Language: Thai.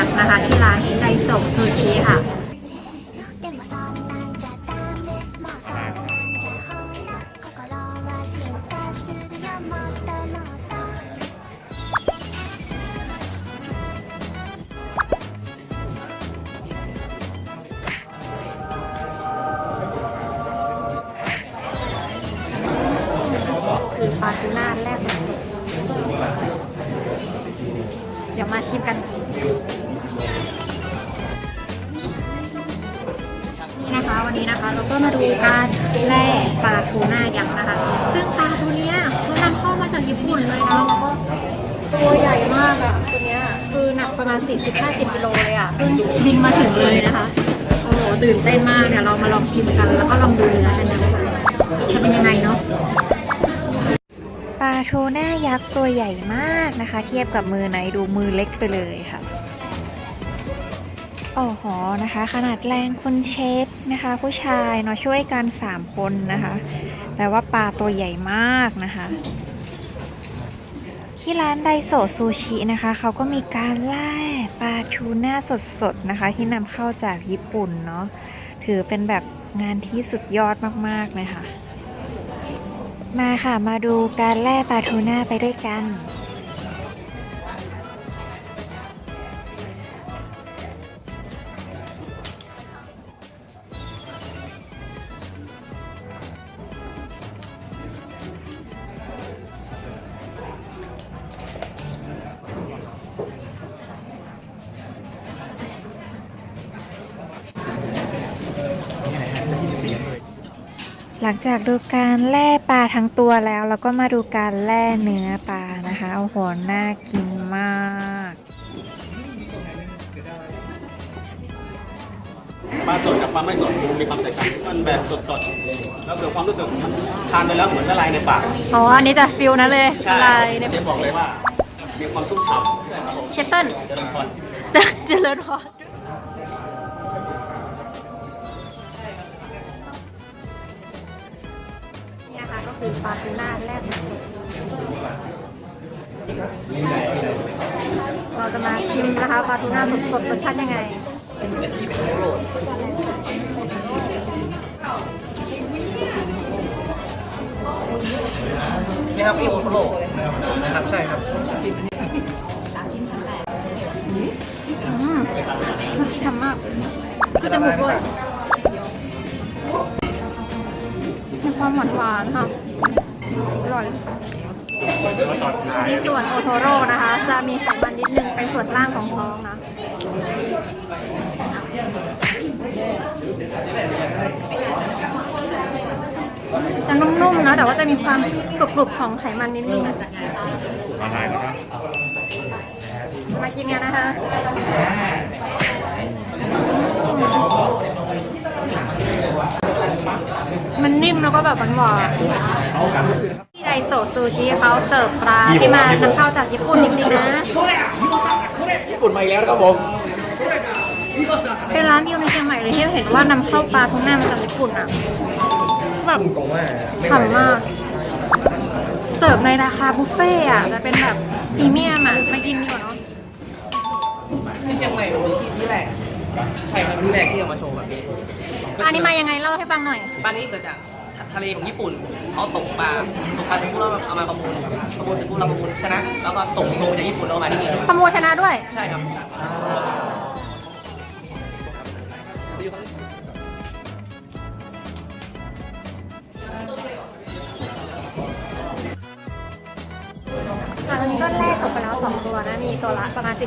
ักนะคะ ที่ร้านไดโซะซูชิค่ะคือปลาทูน่าแรกสดๆเดี๋ยวมาชิมกัน วันนี้นะคะ เราก็มาดูการแล่ปลาทูน่ายักษ์นะคะ ซึ่งปลาตัวเนี้ยเขานำเข้ามาจากญี่ปุ่นเลยนะแล้วก็ตัวใหญ่มากอะตัวเนี้ยคือหนักประมาณ 40-50กิโลเลยอะเพิ่งบินมาถึงเลยนะคะโอ้โหตื่นเต้นมากเดี๋ยวเรามาลองชิมกัน แล้วก็ลองดูเนื้อกันนะคะจะเป็นยังไงเนาะปลาทูน่ายักษ์ตัวใหญ่มากนะคะ เทียบกับมือไหนดูมือเล็กไปเลยค่ะ โอ้โหนะคะ ขนาดแรงคุณเชฟนะคะ ผู้ชายเนาะช่วยกัน 3 คนนะคะ แต่ว่าปลาตัวใหญ่มากนะคะ ที่ร้านไดโซซูชินะคะ เขาก็มีการแล่ปลาทูน่าสดๆนะคะ ที่นำเข้าจากญี่ปุ่นเนาะถือเป็นแบบงานที่สุดยอดมากๆเลยค่ะ มาค่ะมาดูการแล่ปลาทูน่าไปด้วยกัน หลังจากดูการแล่ปลาทั้งตัวแล้ว เราก็มาดูการแล่เนื้อปลานะคะโอ้โหน่ากินมากปลาสดกับปลาไม่สดมีความแตกต่างมันแบบสดๆแล้วเกิดความรู้สึกมันทานไปแล้วเหมือนละลายในปากอ๋ออันนี้จะฟิลนั้นเลยใช่อะไรในเชฟบอกเลยว่ามีความชุ่มฉ่ำครับผมเชฟเติ้ลเจริญพรเจริญพร นี่นะคะก็คือปลาทูน่าแร่สดๆเราจะมาชิมนะคะปลาทูน่าสดๆรสชาติยังไงนี่ครับพี่โอโทโร่นะครับใช่ครับอืมฉ่ำมากคือจมูกด้วยมีความหวานหวานๆค่ะ อร่อยที่ส่วนโอโทโร่นะคะ จะมีไขมันนิดนึงเป็นส่วนล่างของท้องนะจะนุ่มๆนะแต่ว่าจะมีความกรุบๆของไขมันนิดนึงมากินกันนะคะมันนิ่มแล้วก็แบบหวานๆที่ไดโซะซูชิเขาเสิร์ฟปลาที่มานำเข้าจากญี่ปุ่นจริงๆนะญี่ปุ่นมาอีกแล้วนะครับผมเป็นร้านเดียวในเชียงใหม่เลยที่เห็นว่านำเข้าปลาทูน่ามาจากญี่ปุ่นอะแบบตรงว่าฉ่ำมากเสิร์ฟในราคาบุฟเฟ่ต์อะจะเป็นแบบพรีเมียมอะมากินดีกว่าเนาะที่เชียงใหม่ผมมีที่ที่แรกใช่ครับที่แรกที่เอามาโชว์แบบนี้อันนี้มายังไงเล่าให้ฟังหน่อยปลานี้เกิดจาก ทะเลของญี่ปุ่นเขาตกปลาตกปลาเสร็จปุ๊บแล้วเอามาประมูลประมูลเสร็จปุ๊บเราประมูลชนะแล้วก็ส่งโรงจากญี่ปุ่นแล้วเอามาที่นี่ประมูลชนะด้วย ใช่ครับค่ะตอนนี้ก็แลกจบไปแล้ว 2 ตัวนะ มีตัวละประมาณ 40-50